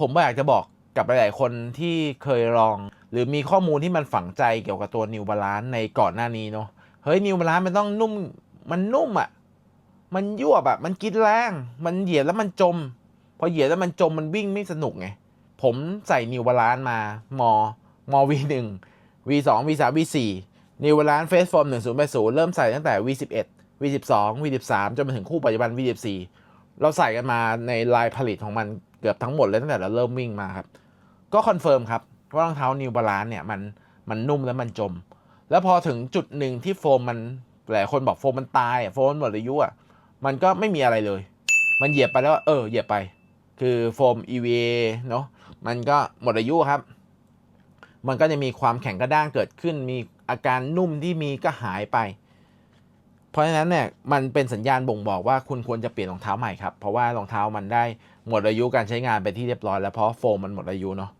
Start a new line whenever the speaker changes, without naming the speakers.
ผมอยากจะบอกกับหลายๆคนที่เคยลอง หรือมีข้อมูลที่มันฝังใจเกี่ยวกับตัว New Balance ในก่อนหน้านี้เนาะเฮ้ย New Balance มันต้องนุ่มมันนุ่มอะ่ะมันยวบอะ่ะมันกินแรงมันเหยียดแล้วมันจม พอเหยียดแล้วมันจมมันวิ่งไม่สนุกไง ผมใส่ New Balance มามอมอ V1 V2 V3 V4 New Balance Face Form 1080เริ่มใส่ตั้งแต่ V11 V12 V13 จนมาถึงคู่ปัจจุบัน V14 เราใส่กันมาในลายผลิตของมัน เกือบทั้งหมดเลยตั้งแต่เราเริ่มวิ่งมาครับ ก็คอนเฟิร์มครับว่ารองเท้า New Balance เนี่ยมันมันนุ่มแล้วมันจม แล้วพอถึงจุดหนึ่งที่โฟมมันหลายคนบอกโฟมมันตายโฟมมันหมดอายุอะมันก็ไม่มีอะไรเลย มันเหยียบไปแล้วเออเหยียบไป คือโฟม EVA เนาะมันก็หมดอายุครับ มันก็จะมีความแข็งกระด้างเกิดขึ้น มีอาการนุ่มที่มีก็หายไป เพราะฉะนั้นเนี่ยมันเป็นสัญญาณบ่งบอกว่าคุณควรจะเปลี่ยนรองเท้าใหม่ครับ เพราะว่ารองเท้ามันได้หมดอายุการใช้งานไปที่เรียบร้อยแล้วเพราะโฟมมันหมดอายุเนาะ